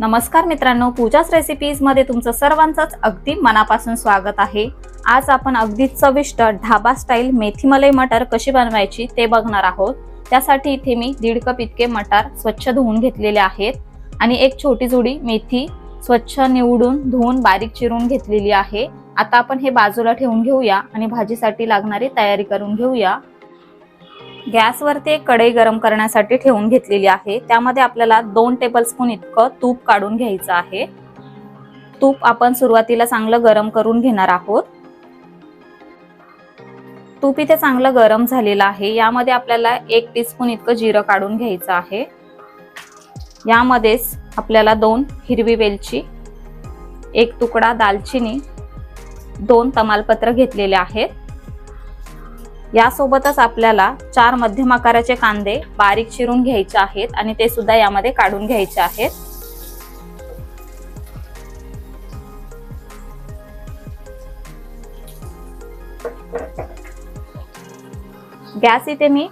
नमस्कार मित्रांनो पूजाच रेसिपीजमध्ये तुमचं सर्वांचंच अगदी मनापासून स्वागत आहे. आज आपण अगदी चविष्ट ढाबा स्टाईल मेथीमलई मटर कशी बनवायची ते बघणार आहोत. त्यासाठी इथे मी दीड कप इतके मटार स्वच्छ धुवून घेतलेले आहेत. आणि एक छोटी जुडी मेथी स्वच्छ निवडून धुवून बारीक चिरून घेतलेली आहे. आता आपण हे बाजूला ठेवून घेऊया आणि भाजीसाठी लागणारी तयारी करून घेऊया. गॅसवरती एक कढई गरम करण्यासाठी ठेवून घेतलेली आहे. त्यामध्ये आपल्याला दोन टेबलस्पून इतकं तूप काढून घ्यायचं आहे. तूप आपण सुरुवातीला चांगलं गरम करून घेणार आहोत. तूप इथे चांगलं गरम झालेलं आहे. यामध्ये आपल्याला एक टीस्पून इतकं जिरं काढून घ्यायचं आहे. यामध्येच आपल्याला दोन हिरवी वेलची एक तुकडा दालचिनी दोन तमालपत्र घेतलेले आहेत. यासोबतच आपल्याला चार मध्यम आकाराचे कांदे बारीक चिरून घ्यायचे आहेत आणि ते सुद्धा यामध्ये काढून घ्यायचे आहेत. गॅस इथे मी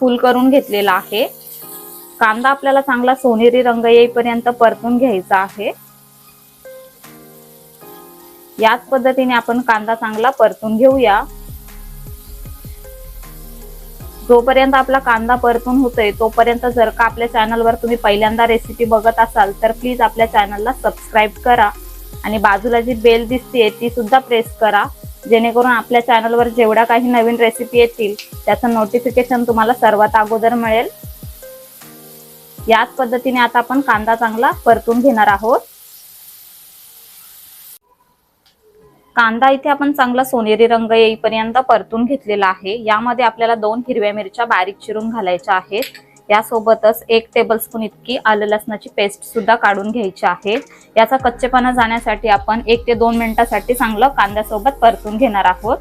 फुल करून घेतलेला आहे. कांदा आपल्याला चांगला सोनेरी रंग येईपर्यंत परतून घ्यायचा आहे. याच पद्धतीने आपण कांदा चांगला परतून घेऊया. जोपर्यंत आपला कांदा परतून होतोय तोपर्यंत जर का आपल्या चॅनलवर तुम्ही पहिल्यांदा रेसिपी बघत असाल तर प्लीज आपल्या चॅनलला सबस्क्राईब करा. आणि बाजूला जी बेल दिसते ती सुद्धा प्रेस करा. जेणेकरून आपल्या चॅनलवर जेवढ्या काही नवीन रेसिपी येतील त्याचं नोटिफिकेशन तुम्हाला सर्वात अगोदर मिळेल. याच पद्धतीने आता आपण कांदा चांगला परतून घेणार आहोत. कांदा इथे आपण चांगला सोनेरी रंग येईपर्यंत परतून घेतलेला आहे. यामध्ये आपल्याला दोन हिरव्या मिरच्या बारीक चिरून घालायच्या आहेत. यासोबतच एक टेबलस्पून इतकी आलं लसणाची पेस्ट सुद्धा काढून घ्यायची आहे. याचा कच्चेपणा जाण्यासाठी आपण एक ते दोन मिनिटासाठी चांगलं कांद्यासोबत परतून घेणार आहोत.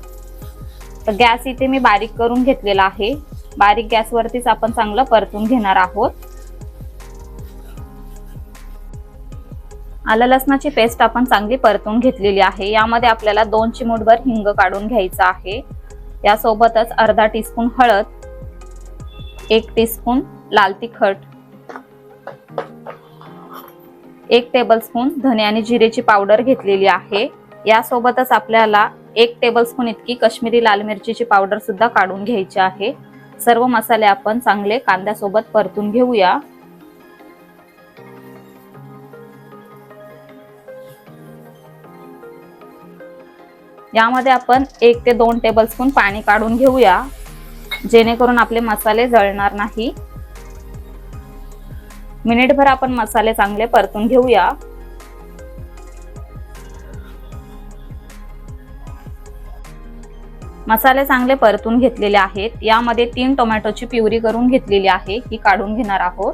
तर गॅस इथे मी बारीक करून घेतलेला आहे. बारीक गॅसवरतीच आपण चांगलं परतून घेणार आहोत. आलं लसणाची पेस्ट आपण चांगली परतून घेतलेली आहे. यामध्ये आपल्याला दोन चिमूटभर हिंग काढून घ्यायचा आहे. यासोबतच अर्धा टीस्पून हळद एक टीस्पून लाल तिखट एक टेबलस्पून धने आणि जिरेची पावडर घेतलेली आहे. यासोबतच आपल्याला एक टेबलस्पून इतकी कश्मीरी लाल मिरचीची पावडर सुद्धा काढून घ्यायची आहे. सर्व मसाले आपण चांगले कांद्यासोबत परतून घेऊया. यामध्ये आपण एक ते दोन टेबलस्पून पाणी काढून घेऊया. जेणेकरून आपले मसाले जळणार नाही. मिनिटभर आपण मसाले चांगले परतून घेऊया. मसाले चांगले परतून घेतलेले आहेत. यामध्ये तीन टोमॅटोची प्युरी करून घेतलेली आहे. ही काढून घेणार आहोत.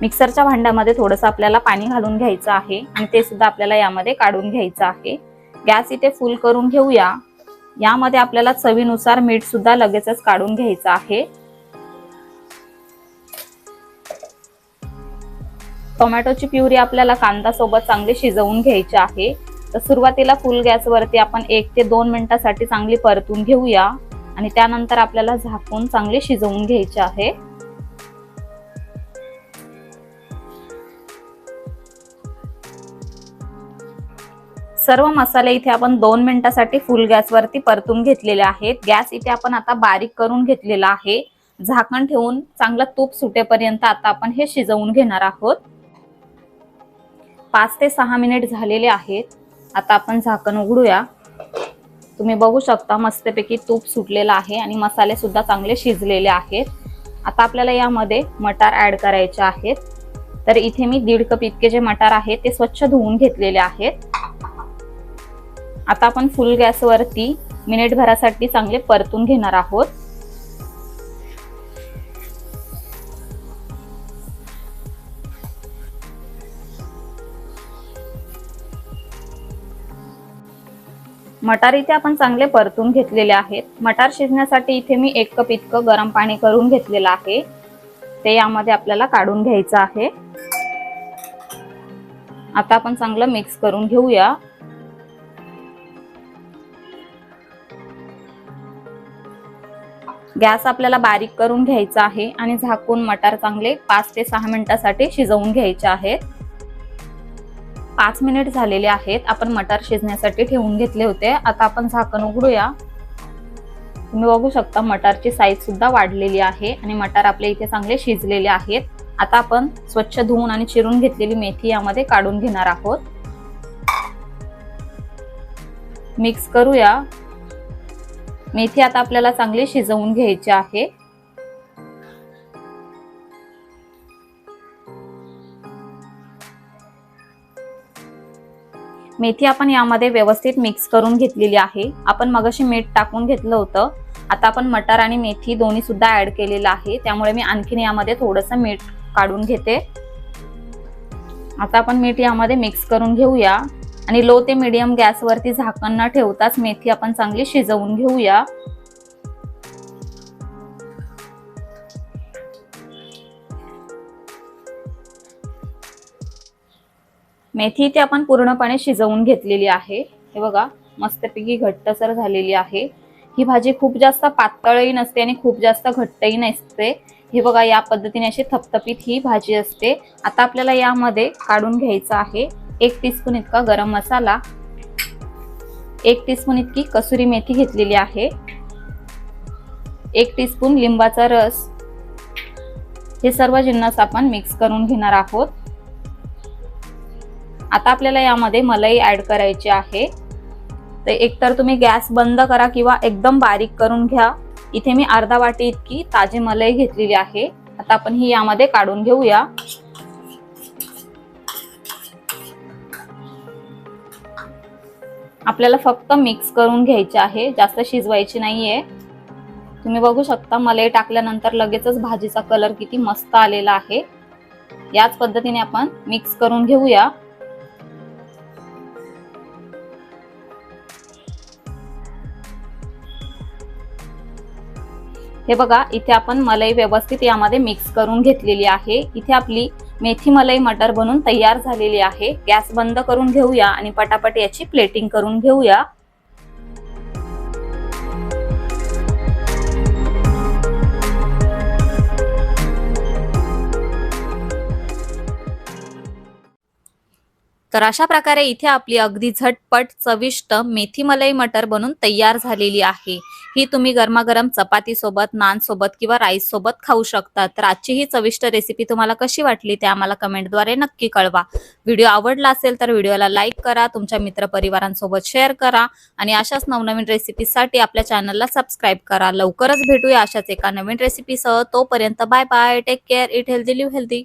मिक्सरच्या भांड्यामध्ये थोडंसं आपल्याला पाणी घालून घ्यायचं आहे आणि ते सुद्धा आपल्याला यामध्ये काढून घ्यायचं आहे. गॅस इथे फुल करून घेऊया. यामध्ये आपल्याला चवीनुसार मीठ सुद्धा लगेचच काढून घ्यायचं आहे. टोमॅटोची प्युरी आपल्याला कांदा सोबत चांगली शिजवून घ्यायची आहे. तर सुरुवातीला फुल गॅसवरती आपण एक ते दोन मिनिटासाठी चांगली परतून घेऊया. आणि त्यानंतर आपल्याला झाकून चांगली शिजवून घ्यायची आहे. सर्व मसाले इथे आपण दोन मिनिटासाठी फुल गॅसवरती परतून घेतलेले आहेत. गॅस इथे आपण आता बारीक करून घेतलेला आहे. झाकण ठेवून चांगलं तूप सुटेपर्यंत आता आपण हे शिजवून घेणार आहोत. पाच ते सहा मिनिट झालेले आहेत. आता आपण झाकण उघडूया. तुम्ही बघू शकता मस्तपैकी तूप सुटलेलं आहे आणि मसाले सुद्धा चांगले शिजलेले आहेत. आता आपल्याला यामध्ये मटार ऍड करायचे आहेत. तर इथे मी दीड कप इतके जे मटार आहेत ते स्वच्छ धुवून घेतलेले आहेत. आता आपण फुल गॅसवरती मिनिटभरासाठी चांगले परतून घेणार आहोत. मटार इथे आपण चांगले परतून घेतलेले आहेत. मटार शिजण्यासाठी इथे मी एक कप इतकं गरम पाणी करून घेतलेलं आहे. ते यामध्ये आपल्याला काढून घ्यायचं आहे. आता आपण चांगलं मिक्स करून घेऊया. गॅस आपल्याला बारीक करून घ्यायचा आहे आणि झाकून मटार चांगले पाच ते सहा मिनिटासाठी शिजवून घ्यायचे आहेत पाच मिनिट झालेले आहेत. आपण मटार शिजण्यासाठी ठेवून घेतले होते. आता आपण झाकण उघडूया. तुम्ही बघू शकता मटारची साईज सुद्धा वाढलेली आहे आणि मटार आपल्या इथे चांगले शिजलेले आहेत. आता आपण स्वच्छ धुवून आणि चिरून घेतलेली मेथी यामध्ये काढून घेणार आहोत. मिक्स करूया. मेथी आता आपल्याला चांगली शिजवून घ्यायची आहे. मेथी आपण यामध्ये व्यवस्थित मिक्स करून घेतलेली आहे. आपण मगाशी मीठ टाकून घेतलं होतं. आता आपण मटार आणि मेथी दोन्ही सुद्धा ऍड केलेलं आहे. त्यामुळे मी आणखीन यामध्ये थोडंसं मीठ काढून घेते. आता आपण मीठ यामध्ये मिक्स करून घेऊया. आणि लो ते मिडियम गॅसवरती झाकण न ठेवताच मेथी आपण चांगली शिजवून घेऊया. मेथी इथे आपण पूर्णपणे शिजवून घेतलेली आहे. हे बघा मस्तपैकी घट्टसर झालेली आहे. ही भाजी खूप जास्त पातळही नसते आणि खूप जास्त घट्टही नसते. हे बघा या पद्धतीने अशी थपथपीत ही भाजी असते. आता आपल्याला यामध्ये काढून घ्यायचं आहे. एक टीस्पून इतका गरम मसाला एक टीस्पून इतकी कसुरी मेथी घेतलेली आहे एक टीस्पून लिंबाचा रस. हे सर्व जिन्नस आपण मिक्स करून घेणार आहोत. आता आपल्याला यामध्ये मलाई ऍड करायची आहे. तर एकतर तुम्ही गॅस बंद करा किंवा एकदम बारीक करून घ्या. इथे मी अर्धा वाटी इतकी ताजी मलाई घेतलेली आहे. आता आपण ही यामध्ये काढून घेऊया. आपल्याला फक्त मिक्स करून घ्यायचे आहे. जास्त शिजवायची नाहीये. तुम्ही बघू शकता मलई टाकल्यानंतर लगेचच भाजीचा कलर किती मस्त आलेला आहे. याच पद्धतीने आपण मिक्स करून घेऊया. हे बघा इथे आपण मलई व्यवस्थित यामध्ये मिक्स करून घेतलेली आहे. इथे आपली मेथी मलाई मटर बनून तयार झालेली आहे. गॅस बंद करून घेऊया आणि पटापट याची प्लेटिंग करून घेऊया. तर अशा प्रकारे इथे आपली अगदी झटपट चविष्ट मेथी मलाई मटर बनून तयार झालेली आहे. ही तुम्ही गरमागरम चपाती सोबत नान सोबत किंवा राईस सोबत खाऊ शकता. तर आजची ही चविष्ट रेसिपी तुम्हाला कशी वाटली ते आम्हाला कमेंटद्वारे नक्की कळवा. व्हिडिओ आवडला असेल तर व्हिडिओला लाईक करा तुमच्या मित्रपरिवारांसोबत शेअर करा आणि अशाच नवनवीन रेसिपीसाठी आपल्या चॅनलला सबस्क्राईब करा. लवकरच भेटूया अशाच एका नवीन रेसिपीसह तोपर्यंत bye bye take care eat healthy live healthy